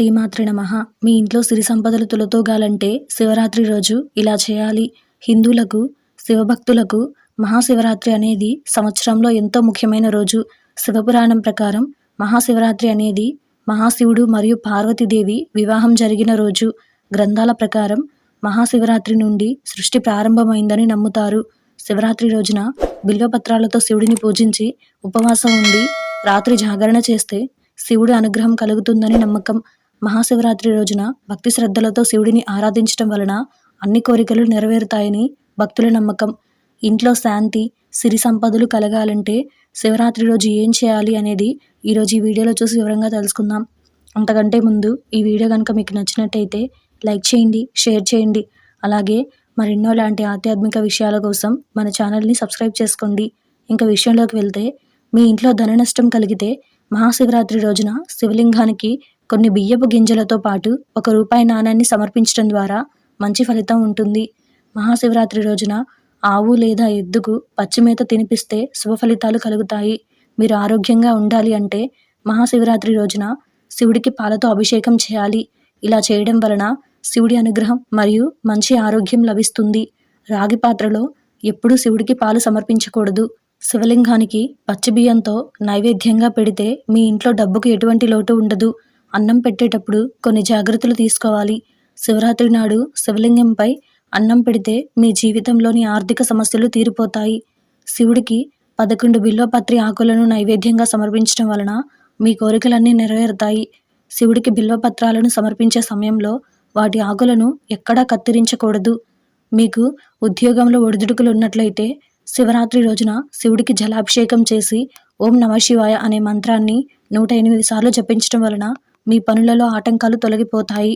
శ్రీమాత్రి నమ. మీ ఇంట్లో సిరి సంపదలు తులతూగాలంటే శివరాత్రి రోజు ఇలా చేయాలి. హిందువులకు శివభక్తులకు మహాశివరాత్రి అనేది సంవత్సరంలో ఎంతో ముఖ్యమైన రోజు. శివపురాణం ప్రకారం మహాశివరాత్రి అనేది మహాశివుడు మరియు పార్వతీదేవి వివాహం జరిగిన రోజు. గ్రంథాల ప్రకారం మహాశివరాత్రి నుండి సృష్టి ప్రారంభమైందని నమ్ముతారు. శివరాత్రి రోజున బిల్వపత్రాలతో శివుడిని పూజించి ఉపవాసం ఉండి రాత్రి జాగరణ చేస్తే శివుడి అనుగ్రహం కలుగుతుందని నమ్మకం. మహాశివరాత్రి రోజున భక్తి శ్రద్ధలతో శివుడిని ఆరాధించడం వలన అన్ని కోరికలు నెరవేరుతాయని భక్తుల నమ్మకం. ఇంట్లో శాంతి సిరి సంపదలు కలగాలంటే శివరాత్రి రోజు ఏం చేయాలి అనేది ఈరోజు ఈ వీడియోలో చూసి వివరంగా తెలుసుకుందాం. అంతకంటే ముందు ఈ వీడియో కనుక మీకు నచ్చినట్టయితే లైక్ చేయండి షేర్ చేయండి. అలాగే మరెన్నో లాంటి ఆధ్యాత్మిక విషయాల కోసం మన ఛానల్ని సబ్స్క్రైబ్ చేసుకోండి. ఇంకా విషయంలోకి వెళ్తే మీ ఇంట్లో ధన నష్టం కలిగితే మహాశివరాత్రి రోజున శివలింగానికి కొన్ని బియ్యపు గింజలతో పాటు ఒక రూపాయి నాణాన్ని సమర్పించడం ద్వారా మంచి ఫలితం ఉంటుంది. మహాశివరాత్రి రోజున ఆవు లేదా ఎద్దుకు పచ్చిమేత తినిపిస్తే శుభ ఫలితాలు కలుగుతాయి. మీరు ఆరోగ్యంగా ఉండాలి అంటే మహాశివరాత్రి రోజున శివుడికి పాలతో అభిషేకం చేయాలి. ఇలా చేయడం వలన శివుడి అనుగ్రహం మరియు మంచి ఆరోగ్యం లభిస్తుంది. రాగి పాత్రలో ఎప్పుడూ శివుడికి పాలు సమర్పించకూడదు. శివలింగానికి పచ్చి బియ్యంతో నైవేద్యంగా పెడితే మీ ఇంట్లో డబ్బుకు ఎటువంటి లోటు ఉండదు. అన్నం పెట్టేటప్పుడు కొన్ని జాగ్రత్తలు తీసుకోవాలి. శివరాత్రి నాడు శివలింగంపై అన్నం పెడితే మీ జీవితంలోని ఆర్థిక సమస్యలు తీరిపోతాయి. శివుడికి పదకొండు బిల్వపత్రి ఆకులను నైవేద్యంగా సమర్పించడం వలన మీ కోరికలన్నీ నెరవేరుతాయి. శివుడికి బిల్వపత్రాలను సమర్పించే సమయంలో వాటి ఆకులను ఎక్కడా కత్తిరించకూడదు. మీకు ఉద్యోగంలో ఒడిదుడుకులు ఉన్నట్లయితే శివరాత్రి రోజున శివుడికి జలాభిషేకం చేసి ఓం నమ శివాయ అనే మంత్రాన్ని నూట ఎనిమిది సార్లు జపించడం వలన మీ పనులలో ఆటంకాలు తొలగిపోతాయి.